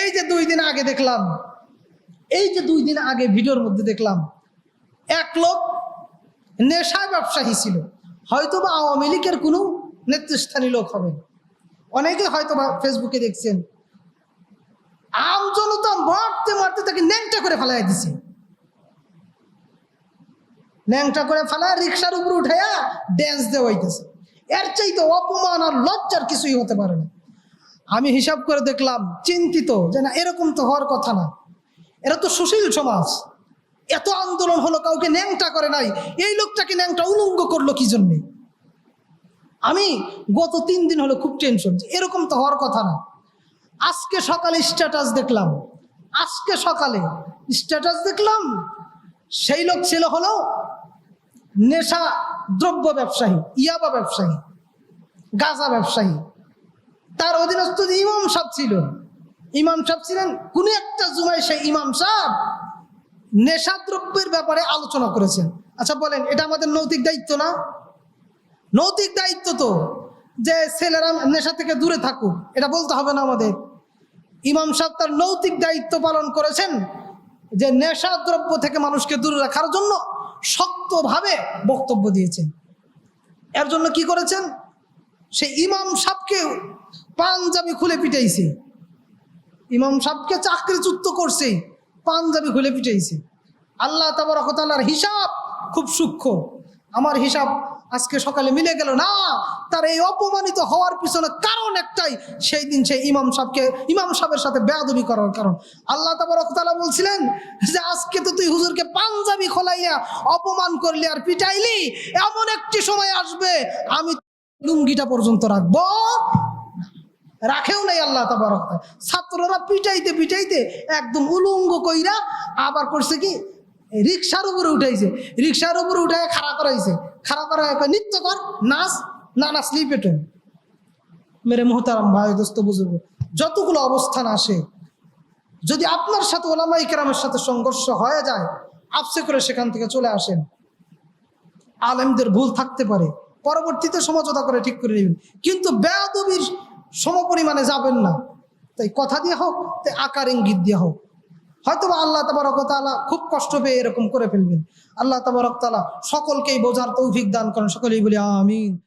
এই যে দুই দিন আগে দেখলাম, এই যে দুই দিন আগে ভিডিওর মধ্যে দেখলাম, এক লোক নেশা ব্যবসায়ী ছিল হয়তো বা আওয়ামী লীগের কোনো নেতৃস্থানীয় লোক হবে। অনেকে হয়তো বা ফেসবুকে দেখছেন। আম জনতা মারতে মারতে তাকে ন্যাংটা করে ফেলাই দিছে। ন্যাংটা করে ফেলায় রিক্সার উপর উঠাইয়া ড্যান্স দেওয়াইতেছে। এর চাইতে অপমান আর লজ্জার কিছুই হতে পারে না। আমি হিসাব করে দেখলাম, চিন্তিত, যে না, এরকম তো হওয়ার কথা না। এরা তো সুশীল সমাজ। এত আন্দোলন হলো, কাউকে ন্যাংটা করে নাই। এই লোকটাকে ন্যাংটা উলঙ্গ করল কি জন্যে? আমি গত তিন দিন হলো খুব টেনশন এরকম তো হওয়ার কথা না। আজকে সকালে স্ট্যাটাস দেখলাম। আজকে সকালে স্ট্যাটাস দেখলাম, সেই লোক ছিল হলো নেশা দ্রব্য ব্যবসায়ী, ইয়াবা ব্যবসায়ী, গাঁজা ব্যবসায়ী। তার অধীনস্থ ইমাম সাহেব ছিল, ইমাম সাহেব ছিলেন কোন একটা জুমায় সেই ইমাম সাহেব নেশাদ্রব্যের ব্যাপারে আলোচনা করেছেন। আচ্ছা বলেন, এটা আমাদের নৈতিক দায়িত্ব না? নৈতিক দায়িত্ব তো যে ছেলেরা নেশা থেকে দূরে থাকুক, এটা বলতে হবে না আমাদের। ইমাম সাহেব তার নৈতিক দায়িত্ব পালন করেছেন যে নেশাদ্রব্য থেকে মানুষকে দূরে রাখার জন্য শক্তভাবে বক্তব্য দিয়েছেন। এর জন্য কি করেছেন? সে ইমাম সাহকে পাঞ্জাবি খুলে পিটাইছে। ইমাম সাহকে চাকরিচ্যুত করছে, পাঞ্জাবি খুলে পিটাইছে। আল্লাহ তাবারকতালার হিসাব খুব সূক্ষ্ম। আমার হিসাব আজকে সকালে মিলে গেল না, তার এই অপমানিত হওয়ার পিছনে কারণ একটাই, সেই দিন সেই ইমাম সাহকে ইমাম সাহেবের সাথে বেয়াদবি করার কারণ। আল্লাহ তাবারকতালা বলছিলেন যে, আজকে তো তুই হুজুরকে পাঞ্জাবি খোলাইয়া অপমান করলি আর পিটাইলি, এমন একটি সময় আসবে, আমি লুঙ্গিটা পর্যন্ত রাখব। রাখেও নাই আল্লাহ তাবারক ছাত্ররা পিটাইতে পিটাইতে একদম উলঙ্গ কইরা আবার করছে কি? রিক্সার উপরে উঠাইছে। রিক্সার উপরে উঠায় খাড়া করাইছে। খাড়া করা নৃত্য কর, নাচ, না নাচলি পেটো মেরে মোহতারাম ভাই, দোস্ত বুঝব যতগুলো অবস্থান আসে, যদি আপনার সাথে ওলামাই কেরামের সাথে সংঘর্ষ হয়ে যায়, আপসে করে সেখান থেকে চলে আসেন। আলেমদের ভুল থাকতে পারে। পরবর্তীতে সমঝোতা করে ঠিক করে নেবেন। কিন্তু বেয়াদবির সমপরিমাণে যাবেন না। তাই কথা দিয়ে হোক, তাই আকার ইঙ্গিত দিয়ে হোক। হয়তো বা আল্লাহ তাবারকতালা খুব কষ্ট পেয়ে এরকম করে ফেলবেন। আল্লাহ তাবারকতালা সকলকেই বোঝার তৌফিক দান করেন, সকলেই বলি আমিন।